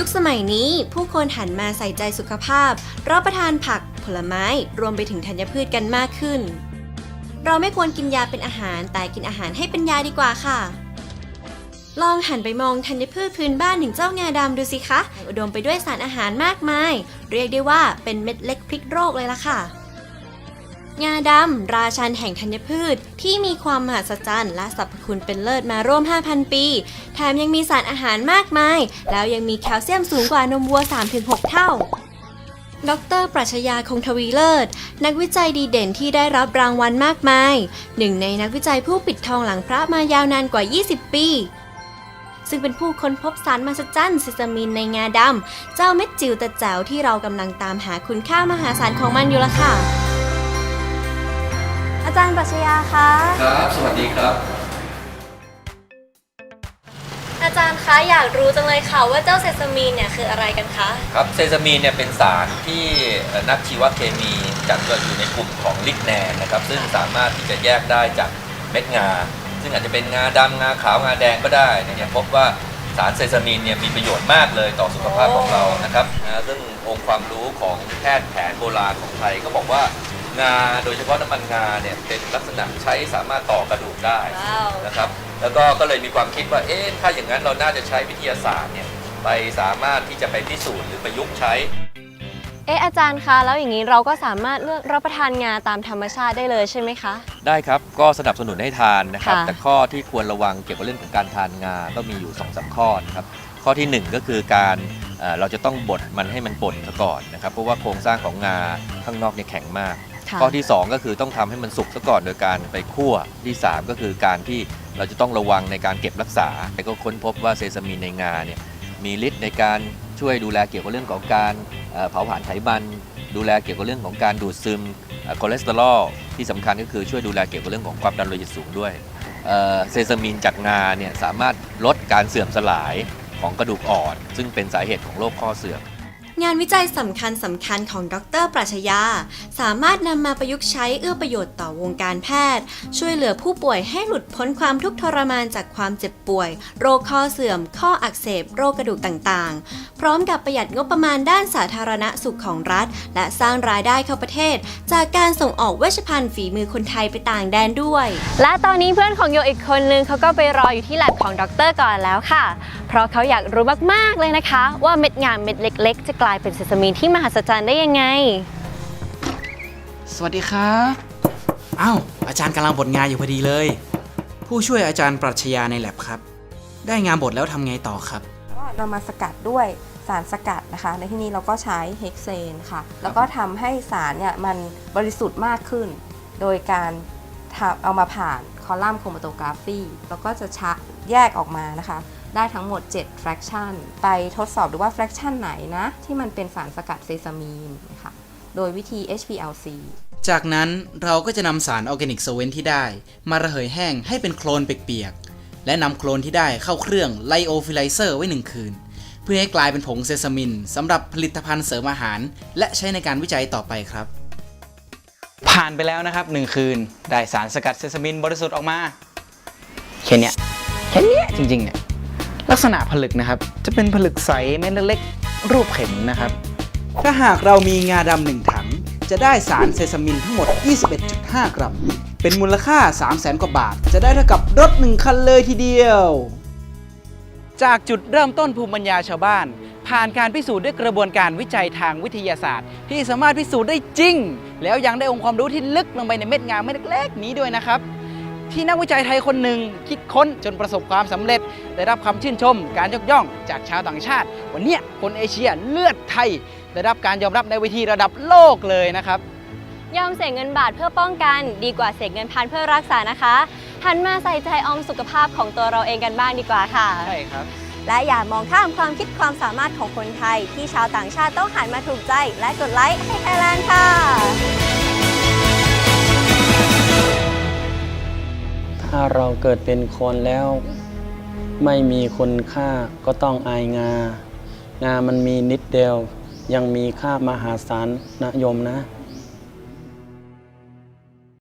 ุคสมัยนี้ผู้คนหันมาใส่ใจสุขภาพ รับประทานผักผลไม้รวมไปถึงธัญพืชกันมากขึ้น เราไม่ควรกินยาเป็นอาหาร แต่กินอาหารให้เป็นยาดีกว่าค่ะ ลองหันไปมองธัญพืชพื้นบ้านถึงเจ้างาดำดูสิคะ อุดมไปด้วยสารอาหารมากมาย เรียกได้ว่าเป็นเม็ดเล็กพริกโรคเลยล่ะค่ะ งาดำ ราชันแห่งธัญพืช ที่มีความมหัศจรรย์และสรรพคุณเป็นเลิศมาร่วม 5,000 ปี แถมยังมีสารอาหารมากมาย แล้วยังมีแคลเซียมสูงกว่านมวัว 3-6 เท่าดร ปรัชญาคงทวีเลิศ นักวิจัยดีเด่นที่ได้รับรางวัลมากมาย หนึ่งในนักวิจัยผู้ปิดทองหลังพระมายาวนานกว่า 20 ปี ซึ่งเป็นผู้ค้นพบสารมหัศจรรย์ซิซามินในงาดำ เจ้าเม็ดจิ๋วแต่แจ๋วที่เรากำลังตามหาคุณค่ามหาศาลของมันอยู่ละค่ะ อาจารย์ปรัชญาคะ ครับ สวัสดีครับ อาจารย์คะอยากรู้จังเลยค่ะว่าเจ้าเซซามินเนี่ยคืออะไรกันคะ ครับเซซามีนเนี่ยเป็นสารที่เอ่อนักชีวเคมีจัดว่าอยู่ในกลุ่มของลิกแนนนะครับ ซึ่งสามารถที่จะแยกได้จากเม็ดงา ซึ่งอาจจะเป็นงาดำงาขาวงาแดงก็ได้เนี่ยพบว่าสารเซซามีนเนี่ยมีประโยชน์มากเลยต่อสุขภาพของเรานะครับนะซึ่งองค์ความรู้ของแพทย์แผนโบราณของไทยก็บอกว่า งาโดยเฉพาะน้ำมันงาเนี่ยเป็นลักษณะใช้สามารถต่อกระดูกได้ว้าว นะครับ แล้วก็ก็เลยมีความคิดว่าเอ๊ะถ้าอย่างนั้นเราน่าจะใช้วิทยาศาสตร์เนี่ยไปสามารถที่จะไปพิสูจน์หรือประยุกต์ใช้ เอ๊ะอาจารย์คะแล้วอย่างนี้เราก็สามารถเลือกรับประทานงาตามธรรมชาติได้เลยใช่ไหมคะ ได้ครับ ก็สนับสนุนให้ทานนะครับ ค่ะแต่ข้อที่ควรระวังเกี่ยวกับเรื่องของการทานงา ก็มีอยู่2อสข้อนะครับ ข้อทีหนึ่1ก็คือการเอ่อเราจะต้องบดมันให้มันป่นซะก่อนนะครับ เพราะว่าโครงสร้างของงาข้างนอกเนี่ยแข็งมาก ค่ะ ข้อที่ 2 ก็คือต้องทำให้มันสุกซะก่อนโดยการไปคั่วที่ 3 ก็คือการที่เราจะต้องระวังในการเก็บรักษาแต่ก็ค้นพบว่าเซซามินในงาเนี่ยมีฤทธิ์ในการช่วยดูแลเกี่ยวกับเรื่องของการเอ่อเผาผลาญไขมัน ดูแลเกี่ยวกับเรื่องของการดูดซึมเอ่อคอเลสเตอรอลที่สำคัญก็คือช่วยดูแลเกี่ยวกับเรื่องของความดันโลหิตสูงด้วยเอ่อเซซามินจากงาเนี่ยสามารถลดการเสื่อมสลายของกระดูกอ่อน ซึ่งเป็นสาเหตุของโรคข้อเสื่อม งานวิจัยสำคัญสำคัญของดร ปรัชญาสามารถนำมาประยุกต์ใช้เอื้อประโยชน์ต่อวงการแพทย์ ช่วยเหลือผู้ป่วยให้หลุดพ้นความทุกข์ทรมานจากความเจ็บป่วย โรคข้อเสื่อม ข้ออักเสบ โรคกระดูกต่างๆ พร้อมกับประหยัดงบประมาณด้านสาธารณสุขของรัฐ และสร้างรายได้เข้าประเทศ จากการส่งออกเวชภัณฑ์ฝีมือคนไทยไปต่างแดนด้วย และตอนนี้เพื่อนของโยอีกคนนึงเขาก็ไปรออยู่ที่แลบของดรก่อนแล้วค่ะ เพราะเขาอยากรู้มาก ๆ เลยนะคะ ว่าเม็ดงาเม็ดเล็ก ๆ จะกลายเป็นเซซามินที่มหัศจรรย์ได้ยังไง สวัสดีครับอ้าวอาจารย์กำลังบดงานอยู่พอดีเลย ผู้ช่วยอาจารย์ปรัชญาในแลบครับ ได้งานบดแล้วทำไงต่อครับ ก็นำมาสกัดด้วยสารสกัดนะคะ ในที่นี้เราก็ใช้เฮกเซนค่ะ แล้วก็ทำให้สารเนี่ยมันบริสุทธิ์มากขึ้น โดยการทำเอามาผ่านคอลัมน์โครมาโตกราฟีแล้วก็จะชะแยกออกมานะคะ ได้ทั้งหมด 7 fraction ไปทดสอบดูว่า fraction ไหนนะ ที่มันเป็นสารสกัดเซซามีนนะคะโดยวิธี HPLC จากนั้นเราก็จะนำสารออร์แกนิกโซเวนที่ได้ มาระเหยแห้งให้เป็นโคลนเปียกๆ และนำโคลนที่ได้เข้าเครื่องไลโอฟิไลเซอร์ไว้หนึ่งคืน เพื่อให้กลายเป็นผงเซซามินสำหรับผลิตภัณฑ์เสริมอาหาร และใช้ในการวิจัยต่อไปครับ ผ่านไปแล้วนะครับหนึ่งคืน ได้สารสกัดเซซามินบริสุทธิ์ออกมาแค่เนี้ยแค่เนี้ยจริงๆเนี่ย ลักษณะผลึกนะครับ จะเป็นผลึกใสเม็ดเล็กๆ รูปเข็มนะครับ ถ้าหากเรามีงาดำหนึ่งถัง จะได้สารเซซามินทั้งหมด 21.5 กรัม เป็นมูลค่า 300,000กว่าบาท จะได้เท่ากับรถหนึ่งคันเลยทีเดียว จากจุดเริ่มต้นภูมิปัญญาชาวบ้าน ผ่านการพิสูจน์ด้วยกระบวนการวิจัยทางวิทยาศาสตร์ ที่สามารถพิสูจน์ได้จริง แล้วยังได้องค์ความรู้ที่ลึกลงไปในเม็ดงาเม็ดเล็กๆนี้ด้วยนะครับ ที่นักวิจัยไทยคนหนึ่งคิดค้นจนประสบความสำเร็จ ได้รับคำชื่นชม การยกย่องจากชาวต่างชาติ วันเนี้ยคนเอเชียเลือดไทย ได้รับการยอมรับในเวทีระดับโลกเลยนะครับ ยอมเสียเงินบาทเพื่อป้องกัน ดีกว่าเสียเงินพันเพื่อรักษานะคะหันมาใส่ใจออมสุขภาพของตัวเราเองกันบ้างดีกว่าค่ะใช่ครับและอย่ามองข้ามความคิดความสามารถของคนไทย ที่ชาวต่างชาติต้องหันมาถูกใจ และกดไลค์ให้ไทยแลนด์ค่ะ ถ้าเราเกิดเป็นคนแล้ว ไม่มีคุณค่าก็ต้องอายงา งามันมีนิดเดียว ยังมีค่ามหาศาลนะโยมนะ